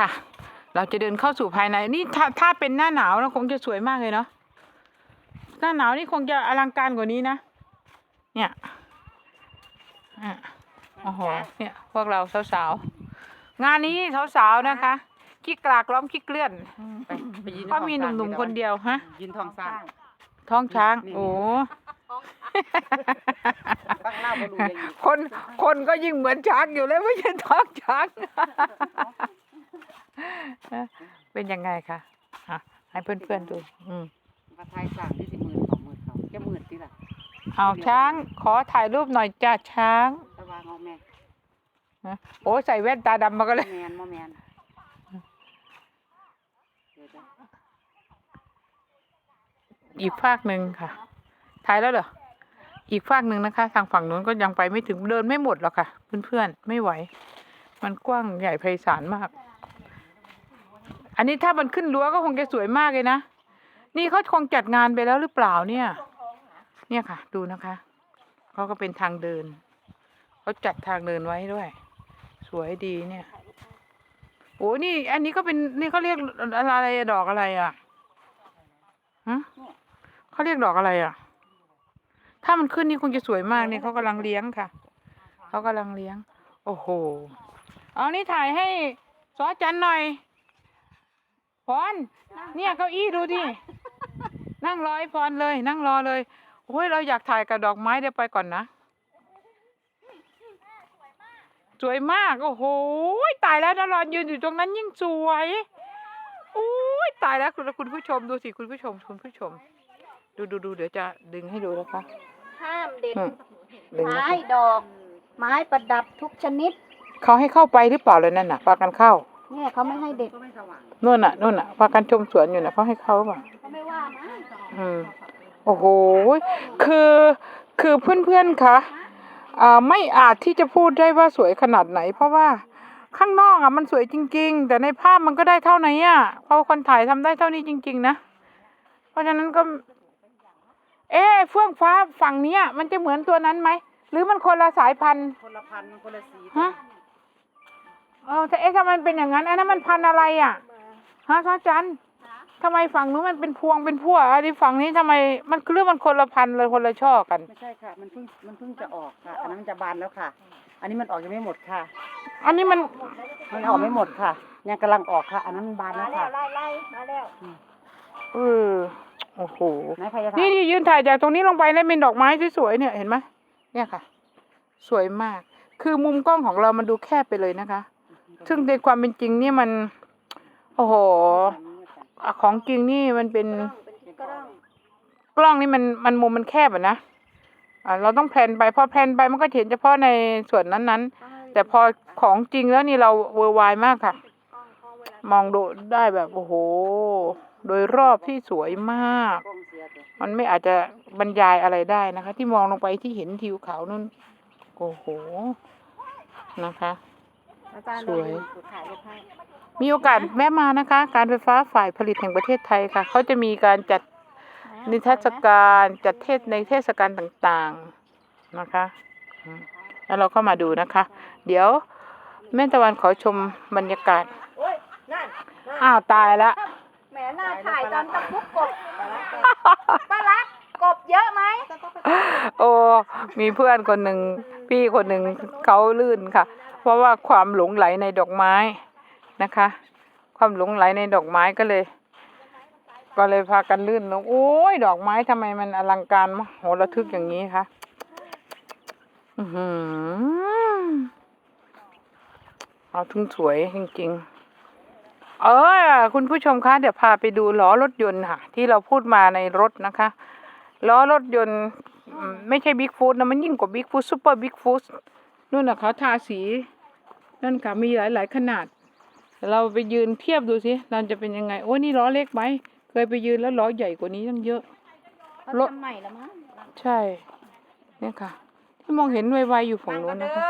ค่ะ เราจะเดินเข้าสู่ภายในนี่ถ้าถ้าเป็นหน้าหนาวนะคงจะสวยมากเลยเนาะหน้าหนาวนี่คงจะอลังการกว่านี้นะ เนี่ยอะโอ้โหเนี่ยพวกเราสาวๆงานนี้สาวๆนะคะขี้กลากล้อมขี้เกลื่อนไปไปยืนเพราะมีหนุ่มๆคนเดียวฮะยืนทองสร้างท้องช้างนี่โอ้ตั้งหน้าบรูเลยอยู่คนคนก็ยิ่งเหมือนช้างอยู่เลยไม่ใช่ท้องช้าง เป็นยังไงคะอะให้เพื่อนๆดู อืมมาทายสร้างที่สิหมื่นของหมื่นเขาจะหมื่นที่ละเอาช้าง ขอถ่ายรูปหน่อยจ้าช้างตะวางเอาแม่นะโอ้ใส่แว่นตาดำมาก็เลยแมนโมแมนเดี๋ยวจะอีกฝากหนึ่งค่ะ ถ่ายแล้วเหรอ อีกฝากหนึ่งนะคะ ทางฝั่งนู้นก็ยังไปไม่ถึงเดินไม่หมดหรอกค่ะ เพื่อนๆ ไม่ไหว มันกว้างใหญ่ไพศาลมาก อันนี้ถ้ามันขึ้นรั้วก็คงจะสวยมากเลยนะ นี่เขาคงจัดงานไปแล้วหรือเปล่าเนี่ย เนี่ยค่ะ ดูนะคะเขาก็เป็นทางเดินเขาจัดทางเดินไว้ด้วย สวยดีเนี่ย โอ้นี่ อันนี้ก็เป็นนี่เขาเรียกอะไรดอกอะไรอะฮะเขาเรียกดอกอะไรอะ ถ้ามันขึ้นนี่คงจะสวยมากเนี่ยเขากำลังเลี้ยงค่ะเขากำลังเลี้ยง โอ้โห เอานี่ถ่ายให้ซอจันหน่อย พรเนี่ยเก้าอี้ดูดินั่งรอไอ้พรเลย นั่งรอเลยโอ้ยเราอยากถ่ายกับดอกไม้เดี๋ยวไปก่อนนะสวยมากโอ้โหตายแล้วนารอนยืนอยู่ตรงนั้นยิ่งสวยโอ้ยตายแล้วคุณคุณผู้ชมดูสิคุณผู้ชมคุณผู้ชม ดูดูดูเดี๋ยวจะดึงให้ดูนะคะห้ามเด็ดอืมดึงนะไม้คะดอก ไม้ประดับทุกชนิดเขาให้เข้าไปหรือเปล่าเลยนั่นน่ะพากันเข้า เนี่ยเขาไม่ให้เด็ดก็ไม่สว่างนู่นน่ะนู่นน่ะพากันชมสวนอยู่น่ะเขาให้เข้าหรือเปล่าเขาไม่ว่านะอืมโอ้โหคือคือเพื่อนๆคะอ่าไม่อาจที่จะพูดได้ว่าสวยขนาดไหน เพราะว่าข้างนอกอะมันสวยจริง ๆ แต่ในภาพมันก็ได้เท่าไหนอะเพราะคนถ่ายทำได้เท่านี้จริง ๆ นะเพราะฉะนั้นก็ เอ๊ะเฟื่องฟ้าฝั่งเนี้ย มันจะเหมือนตัวนั้นไหมหรือมันคนละสายพันธุ์คนละพันคนละสีฮะ เออแต่เอ๊ะทำไมมันเป็นอย่างนั้นอันนั้นมันพันธุ์อะไรอะฮะซ้อจันทำไมฝั่งนู้นมันเป็นพวงเป็นพั่วอันนี้ฝั่งนี้ทำไมมันคือเรื่องมันคนละพันธุ์เลยคนละช่อกัน ไม่ใช่ค่ะ มันเพิ่งมันเพิ่งจะออกค่ะ อันนั้นมันจะบานแล้วค่ะ อันนี้มันออกยังไม่หมดค่ะ อันนี้มันมันออกไม่หมดค่ะยังกำลังออกค่ะ อันนั้นมันบานมาแล้วแล้ค่ะวไล่ไล่มาแล้วเออโอ้โหไหนใครจะถ่านี่ยที่ยืนถ่ายจากตรงนี้ลงไปแล้วเป็นดอกไม้สวยๆเนี่ยเห็นไหมเนี่ยค่ะ สวยมาก คือมุมกล้องของเรามันดูแคบไปเลยนะคะ ซึ่งในความเป็นจริงนี่มัน โอ้โหอะของจริงนี่มันเป็นกล้องกล้องนี่มันมันมุมมันแคบอะนะอ่าเราต้องแพลนไปพอแพลนไปมันก็เห็นเฉพาะในส่วนนั้นๆ แต่พอของจริงแล้วนี่เราเวอร์ไวมากค่ะ มองดูได้แบบโอ้โห โดยรอบที่สวยมากกล้องเสียตัวมันไม่อาจจะบรรยายอะไรได้นะคะ ที่มองลงไปที่เห็นทิวเขานู่นโอ้โหนะคะ อาจารย์สวยเราถ่ายรูปให้มีโอกาสแวะมานะคะ การไฟฟ้าฝ่ายผลิตแห่งประเทศไทยค่ะ เขาจะมีการจัดนิทรรศการจัดเทศในเทศกาลต่างๆนะคะอืมแล้วเราก็มาดูนะคะ เดี๋ยวแม่ตะวันขอชมบรรยากาศโอ้ยนั่นอ้าวตายละ แหมน่าถ่ายตอนตะคุบกบป้ารักกบ เยอะไหมโอ้มีเพื่อนคนหนึ่งพี่คนหนึ่งเขาลื่นค่ะ เพราะว่าความหลงไหลในดอกไม้นะคะ ความหลงไหลในดอกไม้ก็เลย ก็เลยพากันลื่นลงโอ้ยดอกไม้ทำไมมันอลังการมโหระทึกอย่างนี้คะอือเอาถึงสวยจริง ๆเออคุณผู้ชมคะเดี๋ยวพาไปดูล้อรถยนต์ค่ะ ที่เราพูดมาในรถนะคะ ล้อรถยนต์อืมไม่ใช่บิ๊กฟูดนะมันยิ่งกว่าบิ๊กฟูดซูเปอร์บิ๊กฟูดนู่นน่ะเขาทาสี นั่นค่ะมีหลายหลาย ๆ ขนาด เราไปยืนเทียบดูสิมันจะเป็นยังไง โอ้ยนี่ล้อเล็กไหมเคยไปยืนแล้วล้อใหญ่กว่านี้ตั้งเยอะเขารถทำใหม่แล้วมั้งใช่เนี่ยค่ะ ที่มองเห็นไวๆอยู่ฝั่งนู้นนะคะ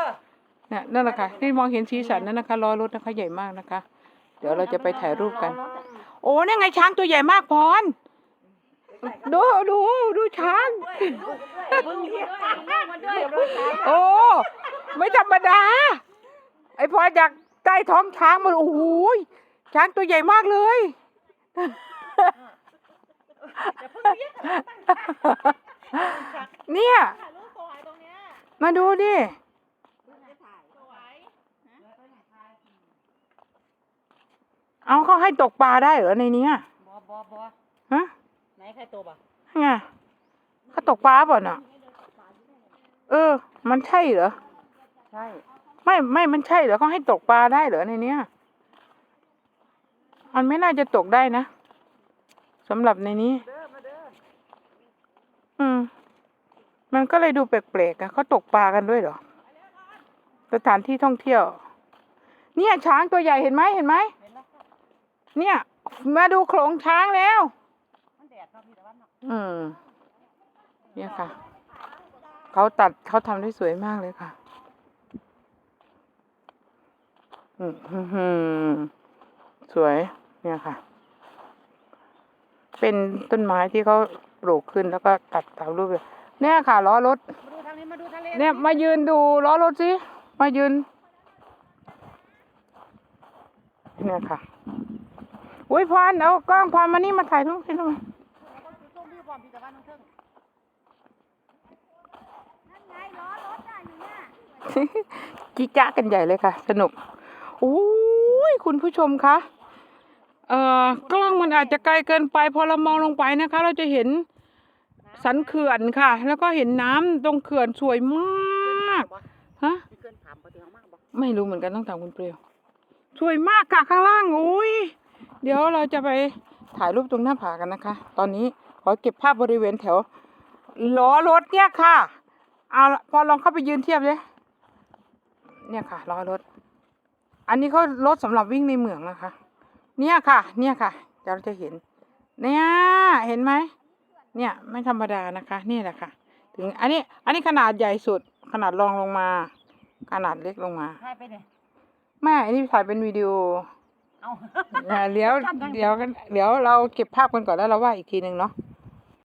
เนี่ยนั่นแหละค่ะที่มองเห็นสีสันนั่นนะคะล้อรถนะคะใหญ่มากนะคะ เดี๋ยวเราจะไปถ่ายรูปกัน โอ้นี่ไงช้างตัวใหญ่มากพร ดูดูดูช้างโอ้ไม่ธรรมดา ไอพอจากใต้ท้องช้างมันโอ้โหยช้างตัวใหญ่มากเลยเนี่ยถ่ายรูปสวยตรงเนี้ยมาดูดิสวยเอาเขาให้ตกปลาได้เหรอในเนี้ยบอบอบอฮะไหน ใครตัวบ่ไงเขาตกปลาเปล่าน่ะ เออ มันใช่เหรอ ใช่ ไม่ไม่มันใช่เหรอเขาให้ตกปลาได้เหรอในเนี้ยมันไม่น่าจะตกได้นะสำหรับในนี้เด้อมาเด้ออืม มันก็เลยดูแปลกๆอะเขาตกปลากันด้วยเหรอ สถานที่ท่องเที่ยว เนี่ยช้างตัวใหญ่เห็นไหมเห็นไหมเห็นแล้วค่ะเนี่ย มาดูโขลงช้างแล้ว อืม เนี่ยค่ะ เขาตัดเขาทำได้สวยมากเลยค่ะ อืมฮึ่มๆสวย เนี่ยค่ะ เป็นต้นไม้ที่เขาปลูกขึ้นแล้วก็ตัดตามรูปเลยเนี่ยค่ะล้อรถมาดูทางนี้มาดูทะเลเนี่ยมายืนดูล้อรถสิ มายืน เนี่ยค่ะ อุ้ยพรเอากล้องพรมานี่มาถ่ายรูปให้ดูส้มพี่ความพี่ตะวันน้องเทิง จิจ๊ะกันใหญ่เลยค่ะ สนุกโอ้ยคุณผู้ชมคะเอ่อกล้องมันอาจจะไกลเกินไป พอเรามองลงไปนะคะ เราจะเห็นสันเขื่อนค่ะ แล้วก็เห็นน้ำตรงเขื่อนสวยมากฮะไม่รู้เหมือนกันต้องถามคุณเปรียวสวยมากค่ะข้างล่างโอ้ยเดี๋ยวเราจะไปถ่ายรูปตรงหน้าผากันนะคะ ตอนนี้ขอเก็บภาพบริเวณแถวล้อรถเนี่ยค่ะเอาพอลองเข้าไปยืนเทียบเลย เนี่ยค่ะล้อรถ อันนี้เขารถสำหรับวิ่งในเมืองนะคะ เนี่ยค่ะ เนี่ยค่ะเดี๋ยวเราจะเห็น เนี่ยเห็นไหมเนี่ยไม่ธรรมดานะคะ นี่แหละค่ะ ถึงอันนี้อันนี้ขนาดใหญ่สุดขนาดรองลงมา ขนาดเล็กลงมาใช่ไปเนี่ยแม่อันนี้ถ่ายเป็นวิดีโอเอาอ่าเดี๋ยวจำได้เดี๋ยวกันเดี๋ยวเราเก็บภาพกันก่อนแล้วเราว่าอีกทีหนึ่งเนาะ